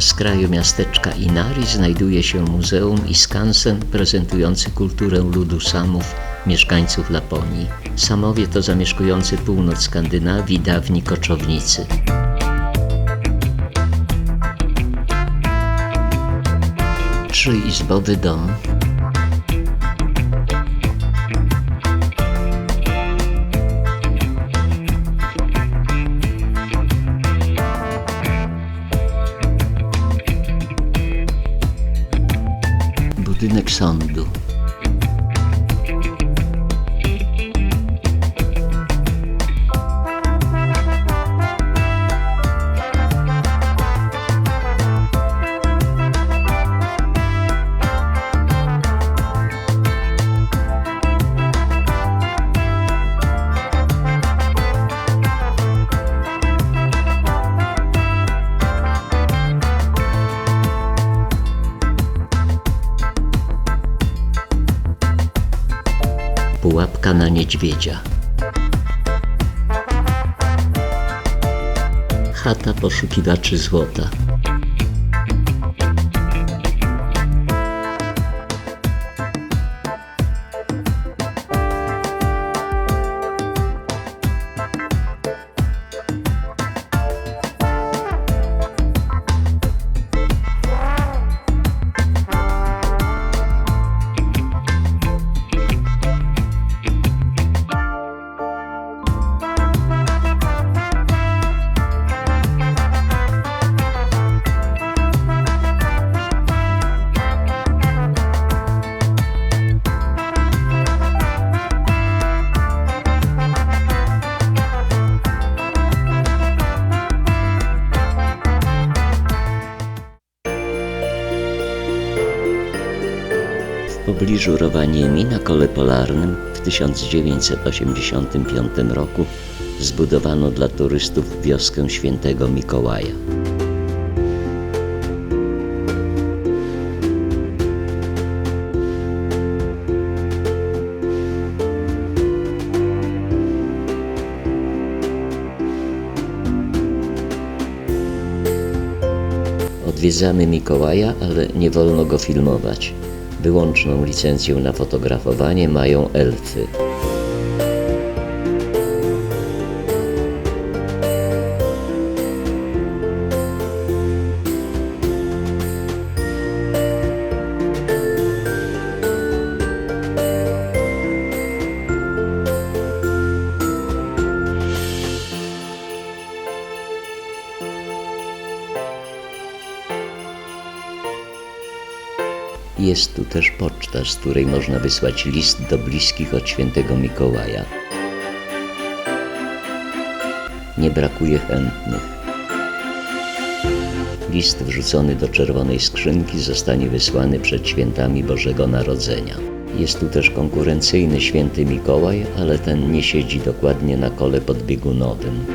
skraju miasteczka Inari znajduje się muzeum i skansen prezentujący kulturę ludu Samów, mieszkańców Laponii. Samowie to zamieszkujący północ Skandynawii dawni koczownicy. Trzyizbowy dom Gdy nek Pułapka na niedźwiedzia. Chata poszukiwaczy złota. Pobliżu Rowaniemi na kole polarnym w 1985 roku zbudowano dla turystów wioskę świętego Mikołaja. Odwiedzamy Mikołaja, ale nie wolno go filmować. Wyłączną licencję na fotografowanie mają elfy. Jest tu też poczta, z której można wysłać list do bliskich od świętego Mikołaja. Nie brakuje chętnych. List wrzucony do czerwonej skrzynki zostanie wysłany przed świętami Bożego Narodzenia. Jest tu też konkurencyjny święty Mikołaj, ale ten nie siedzi dokładnie na kole podbiegunowym.